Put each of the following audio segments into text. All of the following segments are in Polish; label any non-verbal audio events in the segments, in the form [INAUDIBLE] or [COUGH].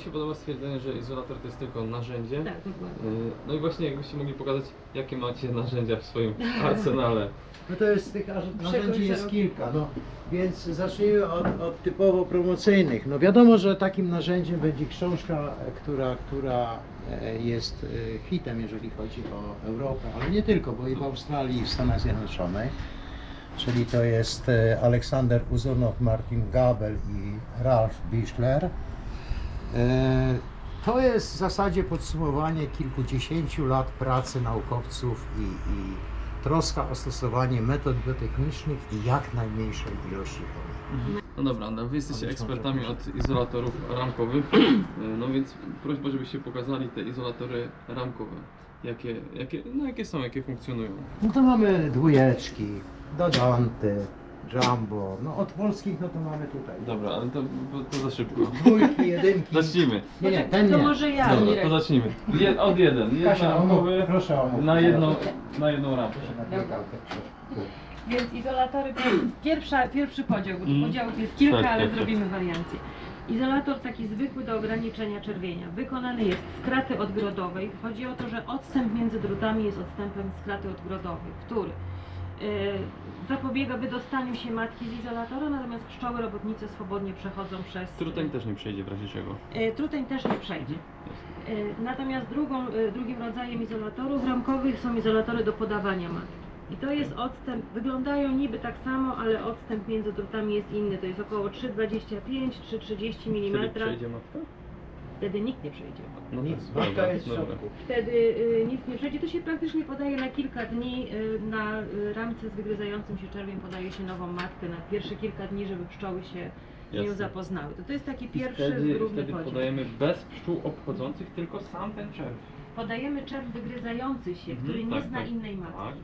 się podoba stwierdzenie, że izolator to jest tylko narzędzie. Tak, dokładnie. Y, No i właśnie jakbyście mogli pokazać, jakie macie narzędzia w swoim [LAUGHS] arsenale. No to jest tych aż- narzędzi jest szeroki. kilka, no więc zacznijmy od, od typowo promocyjnych. No wiadomo, że takim narzędziem będzie książka, e, która, która e, jest e, hitem, jeżeli chodzi o Europę, ale nie tylko, bo i w Australii i w Stanach Zjednoczonych. Czyli to jest e, Aleksander Uzunow, Martin Gabel i Ralph Bischler. E, To jest w zasadzie podsumowanie kilkudziesięciu lat pracy naukowców i, i troska o stosowanie metod biotechnicznych i jak najmniejszej ilości chemii. No dobra, Andra, wy jesteście ekspertami od izolatorów ramkowych, Y, [CLEARS THROAT] no więc prośba, żebyście pokazali te izolatory ramkowe. Jakie, jakie, no jakie są, jakie funkcjonują. No to mamy dwójeczki, dodanty, jumbo. No od polskich no to mamy tutaj. Dobra, ale to, to za szybko. Dwójki, jedynki. Zacznijmy. Nie, nie, ten to nie. może ja. Dobra, Mirek. to zacznijmy. Je, od jeden. Jedna Kasia, omów, ramkowy proszę omów. na jedną, na jedną rampę. Proszę na gałkę, proszę. Więc izolatory, pierwsza, pierwszy podział, bo Mm. podziałów jest kilka, Tak, ale tak, tak. zrobimy wariancję. Izolator taki zwykły do ograniczenia czerwienia. Wykonany jest z kraty odgrodowej. Chodzi o to, że odstęp między drutami jest odstępem z kraty odgrodowej, który zapobiega wydostaniu się matki z izolatora, natomiast pszczoły robotnice swobodnie przechodzą przez... Truteń też nie przejdzie w razie czego. E, Truteń też nie przejdzie. E, Natomiast drugą, drugim rodzajem izolatorów ramkowych są izolatory do podawania matki. I to jest odstęp, wyglądają niby tak samo, ale odstęp między drutami jest inny. To jest około 3,25 czy 30 Wtedy mm. przejdzie matka? Wtedy nikt nie przejdzie. No Nic, tak, matka jest w dobra. środku. Wtedy y, nic nie przejdzie. To się praktycznie podaje na kilka dni. Y, na y, ramce z wygryzającym się czerwiem podaje się nową matkę na pierwsze kilka dni, żeby pszczoły się z nią Jasne. zapoznały. To, to jest taki pierwszy wtedy, zgrubny wtedy podział. podajemy bez pszczół obchodzących, tylko sam ten czerw. Podajemy czerw wygryzający się, Mhm, który nie tak, zna tak. innej matki. Tak,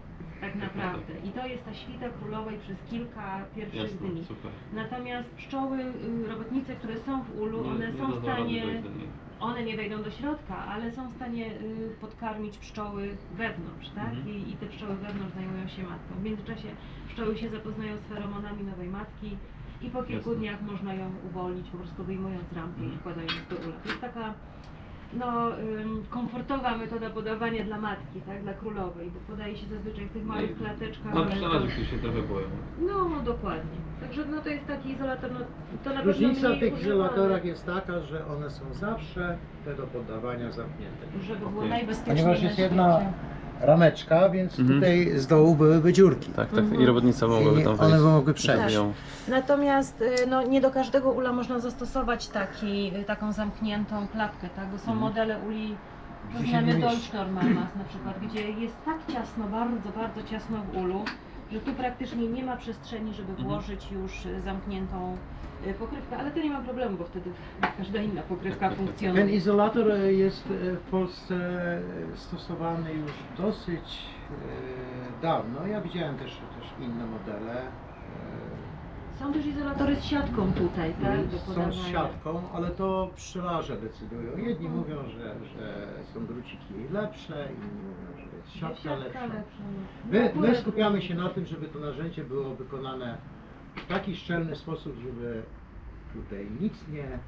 Tak naprawdę. I to jest ta świta królowej przez kilka pierwszych jasne, dni. super. Natomiast pszczoły, y, robotnice, które są w ulu, Nie- one nie są w dadzą rady stanie, dojść do niej. one nie wejdą do środka, ale są w stanie y, podkarmić pszczoły wewnątrz, tak? Mhm. I, I te pszczoły wewnątrz zajmują się matką. W międzyczasie pszczoły się zapoznają z feromonami nowej matki i po kilku Jasne. dniach można ją uwolnić, po prostu wyjmując rampę i Mhm. wkładając do ula. To jest taka no, komfortowa metoda podawania dla matki, tak, dla królowej, bo podaje się zazwyczaj w tych małych No klateczkach. Na to- którzy się trochę boją. No, dokładnie. Także no, to jest taki izolator, no, to na pewno Różnica w tych izolatorach jest taka, że one są zawsze te do poddawania zamknięte. Żeby było Okej. najbezpieczniej Ponieważ jest jedna świecie. Rameczka, więc Mhm. tutaj z dołu byłyby dziurki. Tak, tak. I robotnica I one by mogły przejść. ją. Natomiast y, no, nie do każdego ula można zastosować taki, y, taką zamkniętą klapkę, tak? Bo są Mhm. modele uli, Gdzie się znamy nie mieści. Deutsch Normalmas na przykład, gdzie jest tak ciasno, bardzo, bardzo ciasno w ulu, że tu praktycznie nie ma przestrzeni, żeby Mhm. włożyć już y, zamkniętą y, pokrywkę, ale to nie ma problemu, bo wtedy [LAUGHS] każda inna pokrywka Ten funkcjonuje. izolator e, jest w Polsce stosowany już dosyć dawno. Ja widziałem też, też inne modele. Są też izolatory z siatką tutaj, tak? Do Są podawania. z siatką, ale to pszczelarze decydują. Jedni mówią, że, że są druciki lepsze, inni mówią, że jest siatka Siatka lepsza. lepsza. no. My, my skupiamy się na tym, żeby to narzędzie było wykonane w taki szczelny sposób, żeby tutaj nic nie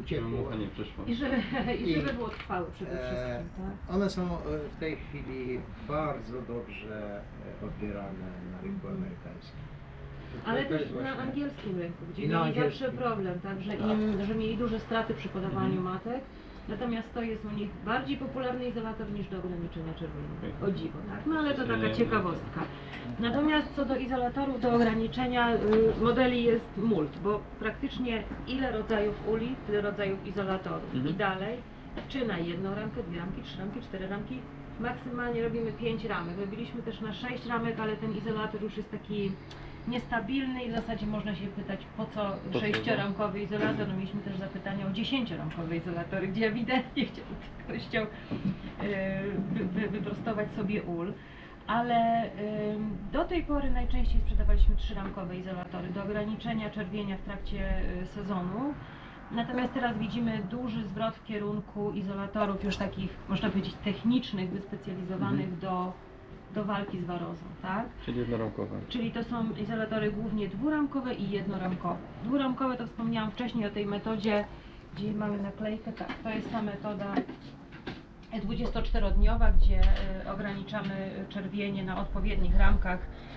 uciekło. Mucha nie przeszła. I żeby, [LAUGHS] I żeby było trwałe przede E, wszystkim, tak? One są e, w tej chwili bardzo dobrze e, odbierane na rynku amerykańskim. Ale też na angielskim rynku, gdzie I na mieli zawsze angielskim. problem, tak, że, im, że mieli duże straty przy podawaniu Mhm. matek. Natomiast to jest u nich bardziej popularny izolator niż do ograniczenia czerwieni. O dziwo, tak? No ale to taka ciekawostka. Natomiast co do izolatorów do ograniczenia y, modeli jest mult, bo praktycznie ile rodzajów uli, tyle rodzajów izolatorów. Mhm. I dalej, czy na jedną ramkę, dwie ramki, trzy ramki, cztery ramki, maksymalnie robimy pięć ramek. Robiliśmy też na sześć ramek, ale ten izolator już jest taki niestabilny i w zasadzie można się pytać, po co co, sześcioramkowy izolator. No, mieliśmy też zapytania o dziesięcioramkowe izolatory, gdzie ewidentnie [LAUGHS] chciał, ktoś chciał wy, wy, wyprostować sobie ul. Ale do tej pory najczęściej sprzedawaliśmy trzyramkowe izolatory do ograniczenia czerwienia w trakcie y, sezonu. Natomiast teraz widzimy duży zwrot w kierunku izolatorów już takich, można powiedzieć, technicznych, wyspecjalizowanych do, do walki z warozą, tak? Czyli jednoramkowa. Czyli to są izolatory głównie dwuramkowe i jednoramkowe. Dwuramkowe to wspomniałam wcześniej o tej metodzie gdzie mamy naklejkę, tak, to jest ta metoda 24-dniowa, gdzie y, ograniczamy czerwienie na odpowiednich ramkach y,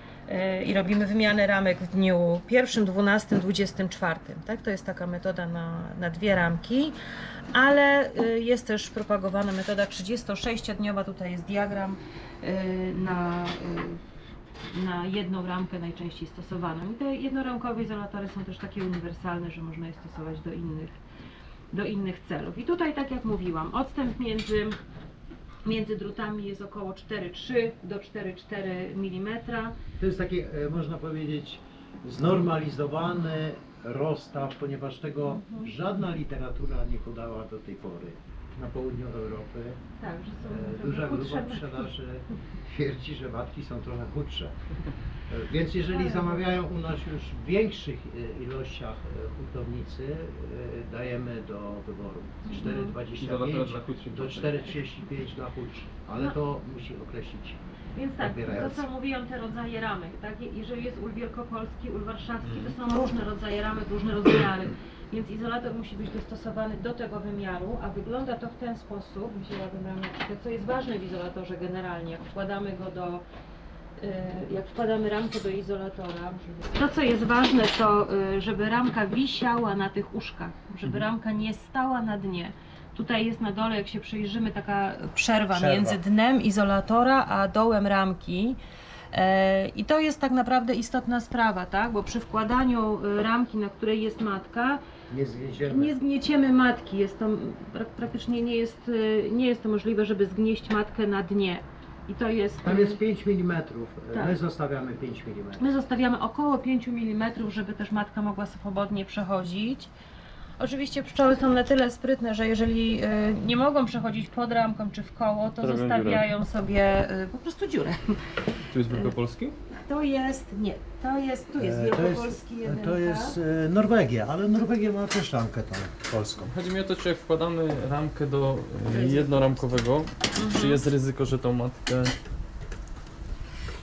i robimy wymianę ramek w dniu pierwszym, 12, 24. Tak? To jest taka metoda na, na dwie ramki, ale y, jest też propagowana metoda 36-dniowa. Tutaj jest diagram y, na, y, na jedną ramkę najczęściej stosowaną. I te jednoramkowe izolatory są też takie uniwersalne, że można je stosować do innych do innych celów. I tutaj, tak jak mówiłam, odstęp między, między drutami jest około 4,3 do 4,4 mm. To jest taki, e, można powiedzieć, znormalizowany rozstaw, ponieważ tego Mhm. żadna literatura nie podała do tej pory. Na południu Europy Tak, że są e, duża grupa potrzebne. sprzedaży [LAUGHS] twierdzi, że matki są trochę chudsze. E, Więc [LAUGHS] jeżeli zamawiają u nas już w większych e, ilościach e, hurtownicy, e, dajemy do wyboru Mhm. Izolatora 4,25 dla chudszych do dzieci. 4,35 dla chudszych, ale to musi określić Więc tak, to Odbierający. co mówiłam, te rodzaje ramek, tak? Je- Jeżeli jest ul wielkopolski, ul warszawski, to Mhm. są różne rodzaje ramek, różne rozmiary. [CLEARS THROAT] Więc izolator musi być dostosowany do tego wymiaru, a wygląda to w ten sposób, wzięłabym rameczkę, co jest ważne w izolatorze generalnie, jak wkładamy go do, y, jak wkładamy ramkę do izolatora. To co jest ważne, to y, żeby ramka wisiała na tych uszkach, żeby Mhm. ramka nie stała na dnie. Tutaj jest na dole, jak się przyjrzymy, taka przerwa, Przerwa. między dnem izolatora a dołem ramki. E, I to jest tak naprawdę istotna sprawa, tak? Bo przy wkładaniu y, ramki, na której jest matka, Nie zgnieciemy. nie zgnieciemy matki. Jest to pra- praktycznie nie jest, y, nie jest to możliwe, żeby zgnieść matkę na dnie. I to jest. Tam y, jest 5 mm, Tak. my zostawiamy 5 mm. My zostawiamy około 5 mm, żeby też matka mogła swobodnie przechodzić. Oczywiście pszczoły są na tyle sprytne, że jeżeli y, nie mogą przechodzić pod ramką czy w koło, to Robią zostawiają sobie y, po prostu dziurę. Tu jest Wielkopolski? To jest, nie, to jest, tu jest E, to wielkopolski jest, jedynka. to jest e, Norwegia, ale Norwegia ma też ramkę tą polską. Chodzi mi o to, czy jak wkładamy ramkę do e, jednoramkowego, Mhm. czy jest ryzyko, że tą matkę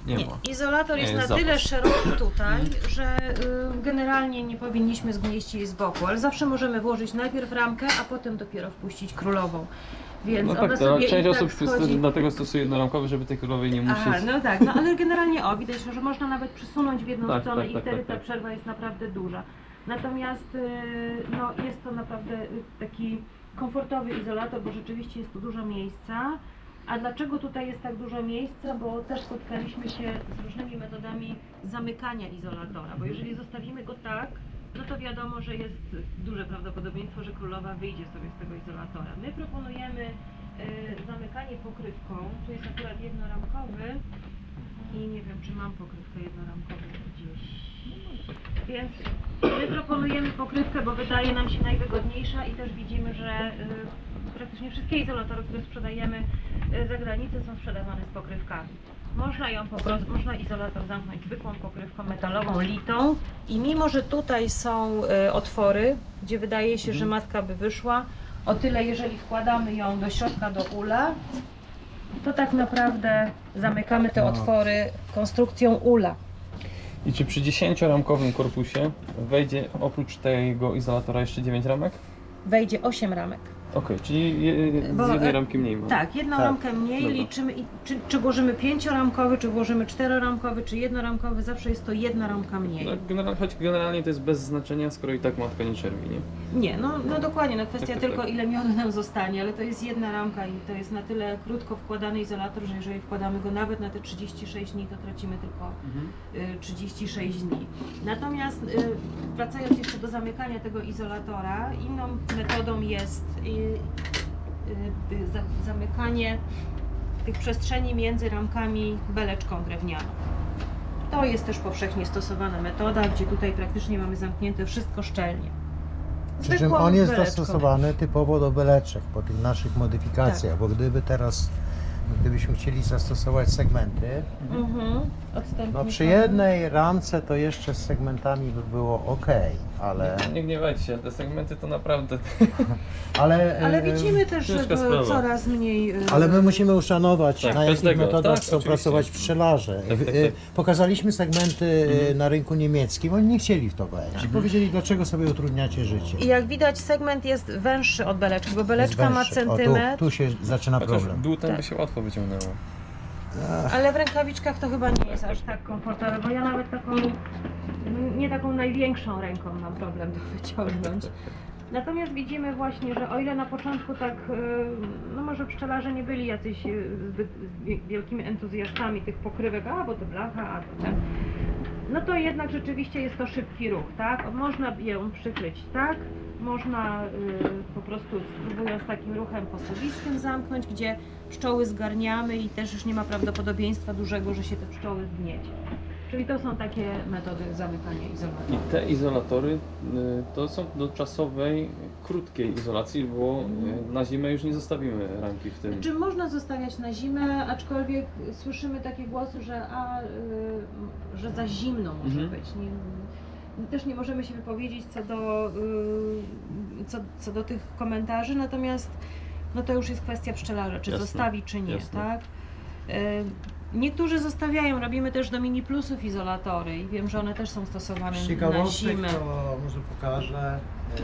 nie, Nie, ma? izolator jest jest na tyle szeroki tutaj, że y, generalnie nie powinniśmy zgnieść jej z boku, ale zawsze możemy włożyć najpierw ramkę, a potem dopiero wpuścić królową. Więc No tak, to część osób tak schodzi... dlatego stosuje jednoramkowy, żeby tej królowej nie musieć. Aha, no tak, no ale generalnie o, widać, że można nawet przesunąć w jedną Tak, stronę tak, i tak, wtedy tak, ta przerwa jest naprawdę duża. Natomiast y, no, jest to naprawdę y, taki komfortowy izolator, bo rzeczywiście jest tu dużo miejsca. A dlaczego tutaj jest tak dużo miejsca? Bo też spotkaliśmy się z różnymi metodami zamykania izolatora, bo jeżeli zostawimy go tak, no to wiadomo, że jest duże prawdopodobieństwo, że królowa wyjdzie sobie z tego izolatora. My proponujemy y, zamykanie pokrywką, tu jest akurat jednoramkowy i nie wiem, czy mam pokrywkę jednoramkową gdzieś. Więc my proponujemy pokrywkę, bo wydaje nam się najwygodniejsza i też widzimy, że y, praktycznie wszystkie izolatory, które sprzedajemy y, za granicę są sprzedawane z pokrywkami. Można ją po prostu, można izolator zamknąć zwykłą pokrywką metalową, litą i mimo, że tutaj są y, otwory, gdzie wydaje się, że matka by wyszła, o tyle jeżeli wkładamy ją do środka do ula, to tak naprawdę zamykamy te No. otwory konstrukcją ula. I czy przy 10-ramkowym korpusie wejdzie oprócz tego izolatora jeszcze 9 ramek? Wejdzie 8 ramek. Okej, czyli je, Bo, z jednej e, ramki mniej ma. Tak, jedną Tak. ramkę mniej Dobra. liczymy, i, czy, czy włożymy pięcioramkowy, czy włożymy czteroramkowy, czy jednoramkowy, zawsze jest to jedna ramka mniej. No, general, choć generalnie to jest bez znaczenia, skoro i tak matka nie czerwi, nie? Nie, no, no dokładnie, no kwestia Tak, tak, tylko tak. ile miodu nam zostanie, ale to jest jedna ramka i to jest na tyle krótko wkładany izolator, że jeżeli wkładamy go nawet na te 36 dni, to tracimy tylko y, 36 dni. Natomiast y, wracając jeszcze do zamykania tego izolatora, inną metodą jest y, y, y, zamykanie tych przestrzeni między ramkami beleczką drewnianą. To jest też powszechnie stosowana metoda, gdzie tutaj praktycznie mamy zamknięte wszystko szczelnie. Przy czym Zwykłą on jest beleczką. dostosowany typowo do beleczek po tych naszych modyfikacjach, Tak. bo gdyby teraz, gdybyśmy chcieli zastosować segmenty, Mhm. No przy jednej ramce to jeszcze z segmentami by było ok, ale... Nie gniewajcie się, te segmenty to naprawdę... Ale, [LAUGHS] Ale e, widzimy też, że ciężka to sprawa. coraz mniej. e, Ale my musimy uszanować, Tak, na jakich każdego, metodach tak, chcą oczywiście. pracować pszczelarze. Tak, tak, E, tak. Pokazaliśmy segmenty Mhm. na rynku niemieckim, oni nie chcieli w to wejść. Powiedzieli, dlaczego sobie utrudniacie życie. I jak widać, segment jest węższy od beleczki, bo beleczka ma węższy. O, centymetr, tu, tu się zaczyna Chociaż problem. dłutem Tak. by się łatwo wyciągnęło. Ach, ale w rękawiczkach to chyba nie jest aż tak komfortowe, bo ja nawet taką, nie taką największą ręką mam problem to wyciągnąć. Natomiast widzimy właśnie, że o ile na początku tak, e, no może pszczelarze nie byli jacyś e, zbyt wie- wielkimi entuzjastami tych pokrywek, a bo to blacha, a to ten, no to jednak rzeczywiście jest to szybki ruch, tak? Można ją przykryć tak, można y, po prostu spróbując takim ruchem posuwistym zamknąć, gdzie pszczoły zgarniamy i też już nie ma prawdopodobieństwa dużego, że się te pszczoły zgniecie. Czyli to są takie metody zamykania izolacji. I te izolatory y, to są do czasowej, krótkiej izolacji, bo y, na zimę już nie zostawimy ramki w tym. Czy można zostawiać na zimę, aczkolwiek słyszymy takie głosy, że, a, y, że za zimno może Mhm. być. Nie, też nie możemy się wypowiedzieć co do, co, co do tych komentarzy, natomiast no to już jest kwestia pszczelarza, czy Jasne, zostawi, czy nie, jasne. tak? Niektórzy zostawiają, robimy też do mini plusów izolatory i wiem, że one też są stosowane Z na ciekawostek zimę. to może pokażę e, e,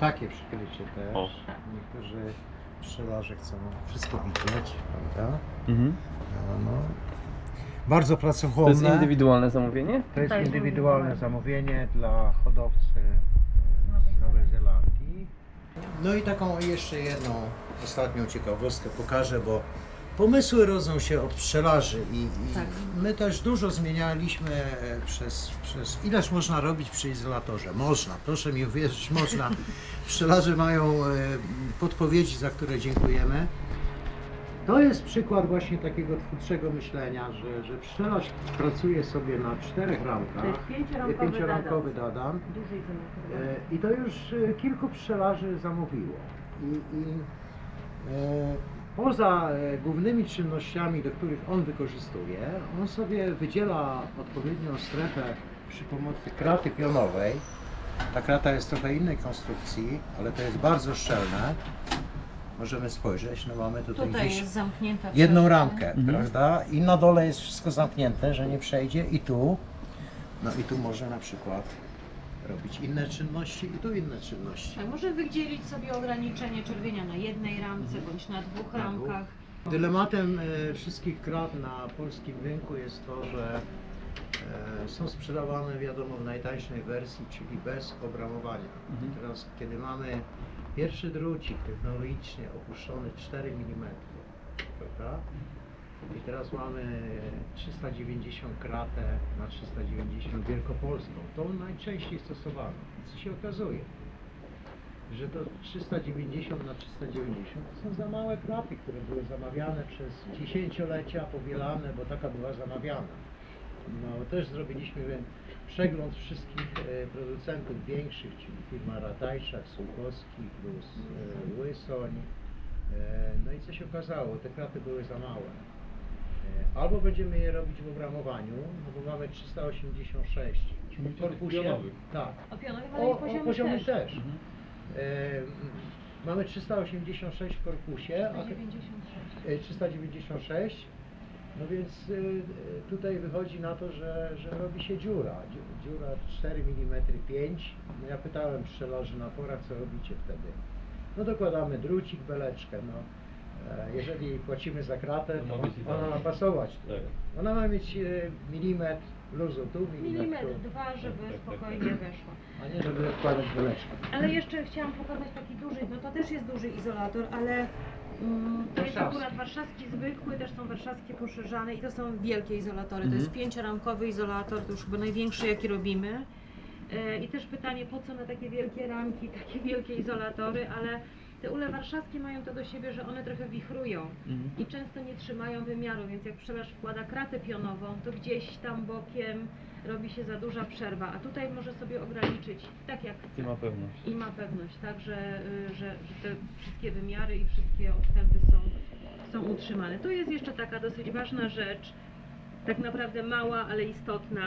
takie przykrycie też. O. Niektórzy pszczelarze chcą wszystko widzieć, prawda? Mhm. No, no. Bardzo To jest pracochłonne. indywidualne zamówienie? To jest jest indywidualne indywidualne. zamówienie dla hodowcy Nowej z Nowej Zelandii. No i taką jeszcze jedną ostatnią ciekawostkę pokażę, bo pomysły rodzą się od pszczelarzy i, i Tak. my też dużo zmienialiśmy e, przez, przez... Ileż można robić przy izolatorze? Można, proszę mi uwierzyć, można. [LAUGHS] Pszczelarze mają e, podpowiedzi, za które dziękujemy. To jest przykład właśnie takiego twórczego myślenia, że, że pszczelarz pracuje sobie na czterech ramkach. To jest pięcioramkowy Pięcioramkowy dadan. Duży. E, I to już e, kilku pszczelarzy zamówiło. I, i e, poza e, głównymi czynnościami, do których on wykorzystuje, on sobie wydziela odpowiednią strefę przy pomocy kraty pionowej. Ta krata jest trochę innej konstrukcji, ale to jest bardzo szczelne. Możemy spojrzeć, no mamy tutaj, Tutaj gdzieś jest zamknięta jedną ramkę, Mhm. prawda? I na dole jest wszystko zamknięte, że nie przejdzie i tu. No i tu może na przykład robić inne czynności i tu inne czynności. Tak, może wydzielić sobie ograniczenie czerwienia na jednej ramce Mhm. bądź na dwóch Na dwóch. ramkach. Dylematem e, wszystkich krat na polskim rynku jest to, że e, są sprzedawane wiadomo w najtańszej wersji, czyli bez obramowania. Mhm. Teraz kiedy mamy pierwszy drucik technologicznie opuszczony 4 mm, prawda? I teraz mamy 390 kratę na 390 wielkopolską. To najczęściej stosowane. I co się okazuje? Że to 390 na 390 to są za małe kraty, które były zamawiane przez dziesięciolecia, powielane, bo taka była zamawiana. No też zrobiliśmy przegląd wszystkich e, producentów większych, czyli firma Ratajczak, Sułkowski plus e, Łysoń. E, no i co się okazało? Te kraty były za małe. E, Albo będziemy je robić w obramowaniu, no bo mamy 386 Czyli w korpusie. pionowych. Tak. O pionowych, ale O, i poziomych też. też. Mhm. E, mamy 386 w korpusie, a 196. e, 396. No więc y, tutaj wychodzi na to, że, że robi się dziura. Dziu- Dziura 4 mm 5. No ja pytałem pszczelarzy na forach, co robicie wtedy. No dokładamy drucik, beleczkę. No. E, Jeżeli płacimy za kratę, To ma być ona ma idealnie. pasować. Tak. Ona ma mieć e, milimetr luzu tu, milimetr Milimetr, tu, dwa, żeby Tak, tak, tak, spokojnie weszło. a nie żeby odkładać beleczkę. Ale jeszcze chciałam pokazać taki duży, no to też jest duży izolator, ale mm, to jest Warszawski. akurat warszawski zwykły, też są warszawskie poszerzane i to są wielkie izolatory. To Mhm. jest pięcioramkowy izolator, to już chyba największy jaki robimy. E, I też pytanie, po co na takie wielkie ramki, takie wielkie izolatory, ale te ule warszawskie mają to do siebie, że one trochę wichrują Mhm. i często nie trzymają wymiaru, więc jak pszczelarz wkłada kratę pionową, to gdzieś tam bokiem robi się za duża przerwa, a tutaj może sobie ograniczyć tak jak I chce. ma pewność. I ma pewność, tak, że, y, że, że te wszystkie wymiary i wszystkie odstępy są, są utrzymane. To jest jeszcze taka dosyć ważna rzecz, tak naprawdę mała, ale istotna.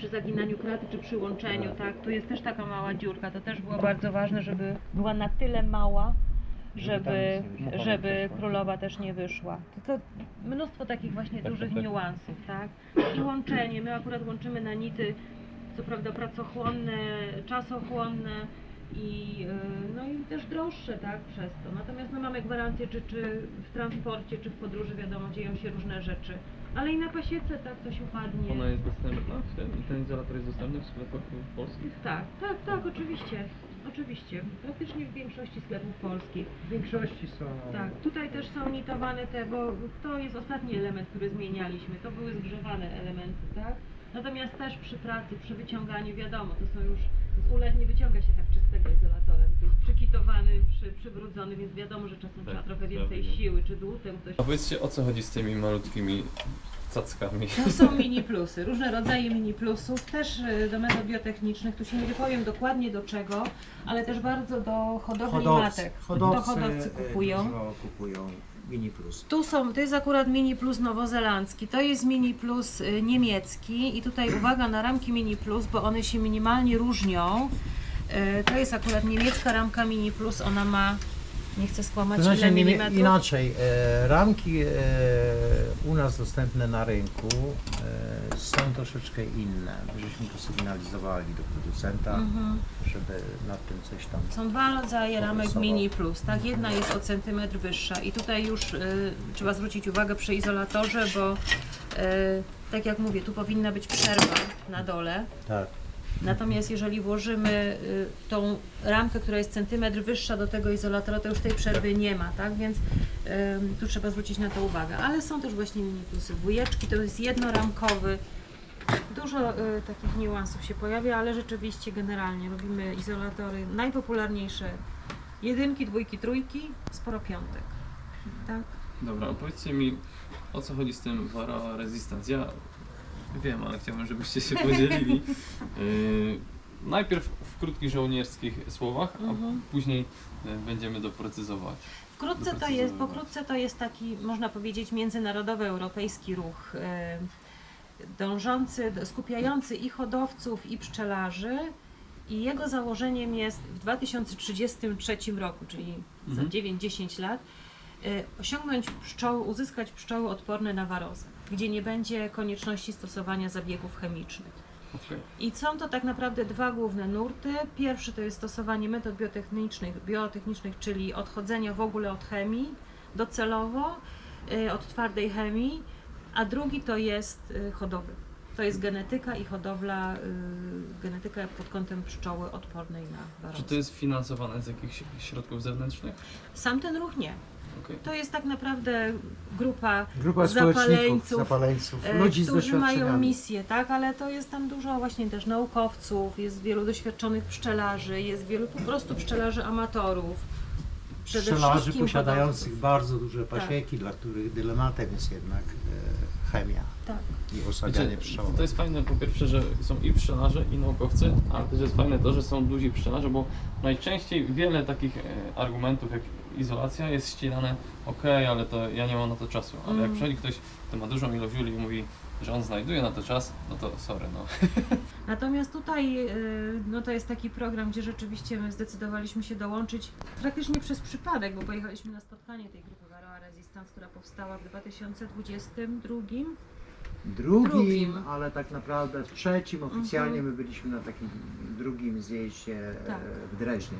Przy zaginaniu kraty czy przy łączeniu, tak? Tu jest też taka mała dziurka, to też było bardzo ważne, żeby była na tyle mała, żeby, Żeby królowa też nie wyszła. To, to mnóstwo takich właśnie Tak, dużych tak, tak. niuansów, tak? I łączenie, my akurat łączymy na nity, co prawda pracochłonne, czasochłonne i, yy, no i też droższe, tak, przez to. Natomiast no, mamy gwarancję, czy, czy w transporcie, czy w podróży, wiadomo, dzieją się różne rzeczy. Ale i na pasiece, tak, coś upadnie. Ona jest dostępna w tym i ten izolator jest dostępny w sklepach polskich? Tak, tak, tak, oczywiście. Oczywiście. Praktycznie w większości sklepów polskich. W większości są. Tak, tutaj też są nitowane te, bo to jest ostatni element, który zmienialiśmy. To były zgrzewane elementy, tak? Natomiast też przy pracy, przy wyciąganiu, wiadomo, to są już z ulec nie wyciąga się tak czystego izolatorem. To jest przykitowany, przy, przybrudzony, więc wiadomo, że czasem Tak, trzeba trochę trzeba więcej siły, czy dłutem ktoś. A powiedzcie o co chodzi z tymi malutkimi cackami? To są mini plusy, różne rodzaje mini plusów, też y, do metod biotechnicznych, tu się nie wypowiem dokładnie do czego, ale też bardzo do hodowli Hodowcy, matek. hodowcy, to hodowcy e, kupują. Dużo kupują Mini Plus. Tu są, to jest akurat Mini Plus nowozelandzki, to jest Mini Plus y, niemiecki i tutaj uwaga na ramki Mini Plus, bo one się minimalnie różnią. Y, To jest akurat niemiecka ramka Mini Plus, ona ma, nie chcę skłamać, To znaczy ile milimetrów? inaczej, e, ramki e, u nas dostępne na rynku e, są troszeczkę inne. Żeśmy to sygnalizowali do producenta, Mhm. żeby nad tym coś tam. Są dwa rodzaje ramek. Mini Plus, tak? Jedna jest o centymetr wyższa i tutaj już trzeba zwrócić uwagę przy izolatorze, bo tak jak mówię, tu powinna być przerwa na dole. Tak. Natomiast jeżeli włożymy y, tą ramkę, która jest centymetr wyższa do tego izolatora, to już tej przerwy nie ma, tak? Więc ym, tu trzeba zwrócić na to uwagę. Ale są też właśnie mini plusy. Dwójeczki to jest jednoramkowy. Dużo y, takich niuansów się pojawia, ale rzeczywiście generalnie robimy izolatory najpopularniejsze. Jedynki, dwójki, trójki, sporo piątek. Tak? Dobra, a powiedzcie mi o co chodzi z tym Varroa Resistance. Ja wiem, ale chciałbym, żebyście się podzielili. Yy, [LAUGHS] najpierw w krótkich żołnierskich słowach, Mhm. a później yy, będziemy doprecyzować. Wkrótce to jest, Doprecyzowywać. pokrótce to jest taki, można powiedzieć, międzynarodowy europejski ruch e, dążący, do- skupiający i hodowców, i pszczelarzy. I jego założeniem jest w 2033 roku, czyli za Mhm. 9-10 lat, e, osiągnąć pszczoły, uzyskać pszczoły odporne na warozę, gdzie nie będzie konieczności stosowania zabiegów chemicznych. Okej. I są to tak naprawdę dwa główne nurty. Pierwszy to jest stosowanie metod biotechnicznych, biotechnicznych czyli odchodzenia w ogóle od chemii docelowo, y, od twardej chemii, a drugi to jest y, hodowla. To jest genetyka i hodowla, y, genetyka pod kątem pszczoły odpornej na Czy warozę. to jest finansowane z jakichś środków zewnętrznych? Sam ten ruch nie. Okej. To jest tak naprawdę grupa Grupa zapaleńców, zapaleńców, e, ludzi z którzy mają doświadczeniami. misję, tak, ale to jest tam dużo właśnie też naukowców, jest wielu doświadczonych pszczelarzy, jest wielu po prostu pszczelarzy amatorów. Przede Pszczelarzy wszystkim posiadających bardzo duże pasieki, dla których dylematem jest jednak e, chemia Tak. i osadzanie Znaczy, pszczoły. to jest fajne po pierwsze, że są i pszczelarze, i naukowcy, ale też jest fajne to, że są duzi pszczelarze, bo najczęściej wiele takich e, argumentów jak izolacja jest ścierane, ok, ale to ja nie mam na to czasu, ale jak Mm. przychodzi ktoś, kto ma dużą ilość uli i mówi, że on znajduje na to czas, no to sorry, no. [LAUGHS] Natomiast tutaj y, no to jest taki program, gdzie rzeczywiście my zdecydowaliśmy się dołączyć praktycznie przez przypadek, bo pojechaliśmy na spotkanie tej grupy Varroa Resistance, która powstała w 2022. Drugim, drugim. ale tak naprawdę w trzecim oficjalnie Mhm. my byliśmy na takim drugim zjeździe e, Tak. w Dreźnie.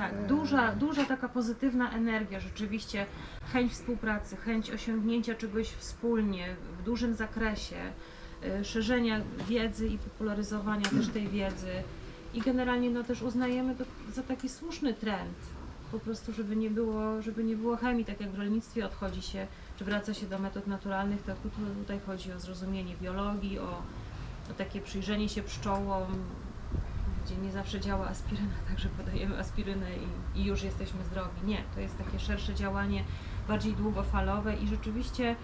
Tak, duża, duża taka pozytywna energia, rzeczywiście chęć współpracy, chęć osiągnięcia czegoś wspólnie w dużym zakresie, y, szerzenia wiedzy i popularyzowania też tej wiedzy i generalnie no też uznajemy to za taki słuszny trend. Po prostu, żeby nie było, żeby nie było chemii, tak jak w rolnictwie odchodzi się, czy wraca się do metod naturalnych, tu- tutaj chodzi o zrozumienie biologii, o, o takie przyjrzenie się pszczołom, gdzie nie zawsze działa aspiryna, także podajemy aspirynę i, i już jesteśmy zdrowi. Nie, to jest takie szersze działanie, bardziej długofalowe i rzeczywiście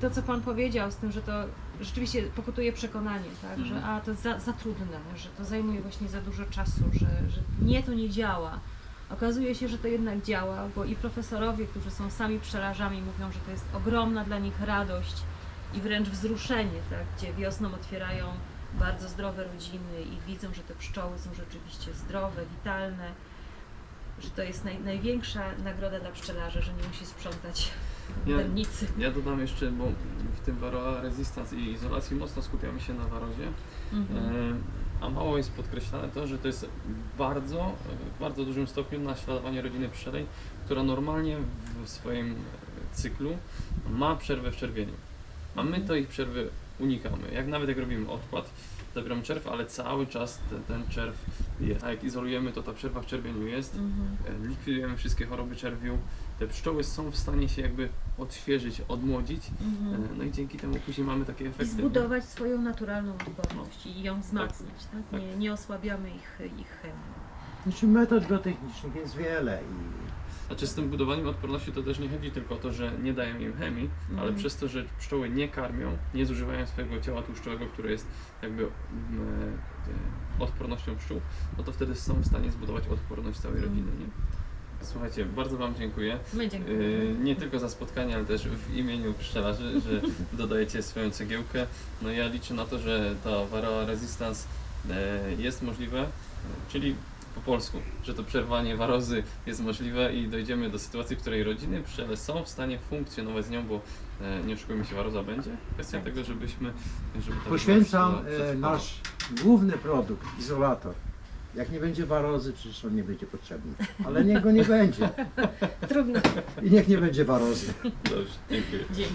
to, co Pan powiedział z tym, że to rzeczywiście pokutuje przekonanie, tak, Mhm. że a, to za, za trudne, że to zajmuje właśnie za dużo czasu, że, że nie, to nie działa. Okazuje się, że to jednak działa, bo i profesorowie, którzy są sami pszczelarzami, mówią, że to jest ogromna dla nich radość i wręcz wzruszenie, tak, gdzie wiosną otwierają bardzo zdrowe rodziny i widzą, że te pszczoły są rzeczywiście zdrowe, witalne, że to jest naj, największa nagroda dla pszczelarza, że nie musi sprzątać Ja-. Ja dodam jeszcze, bo w tym Varroa Resistance i izolacji mocno skupiamy się na warozie, Mhm. e, a mało jest podkreślane to, że to jest bardzo, e, w bardzo dużym stopniu naśladowanie rodziny pszczelej, która normalnie w swoim cyklu ma przerwę w czerwieniu. A my Mhm. to ich przerwy unikamy. Jak nawet jak robimy odkład, zabieramy czerw, ale cały czas ten, ten czerw jest. A jak izolujemy, to ta przerwa w czerwieniu jest. Mhm. E, likwidujemy wszystkie choroby czerwiu. Te pszczoły są w stanie się jakby odświeżyć, odmłodzić. Mhm. E, No i dzięki temu później mamy takie I efekty. zbudować swoją naturalną odporność i ją wzmacniać, tak? tak. Nie, nie osłabiamy ich, ich chemią. Znaczy metod biotechnicznych jest wiele i Znaczy z tym budowaniem odporności to też nie chodzi tylko o to, że nie dają im chemii, ale Mhm. przez to, że pszczoły nie karmią, nie zużywają swojego ciała tłuszczowego, które jest jakby mm, e, odpornością pszczół, no to wtedy są w stanie zbudować odporność całej Mhm. rodziny. Nie? Słuchajcie, bardzo Wam dziękuję. My dziękujemy. Yy, nie tylko za spotkanie, ale też w imieniu pszczelarzy, że [LAUGHS] dodajecie swoją cegiełkę. No ja liczę na to, że ta Varroa Resistance e, jest możliwe, e, czyli po polsku, że to przerwanie warozy jest możliwe i dojdziemy do sytuacji, w której rodziny pszczele są w stanie funkcjonować z nią, bo e, nie oszukujmy się, waroza będzie. Kwestia tego, żebyśmy... Żeby ta poświęcam waroza e, przetrwała. nasz główny produkt, izolator. Jak nie będzie warozy, przecież on nie będzie potrzebny. Ale niech go nie będzie. Trudno. I niech nie będzie warozy. Dobrze, dziękuję. Dzięki.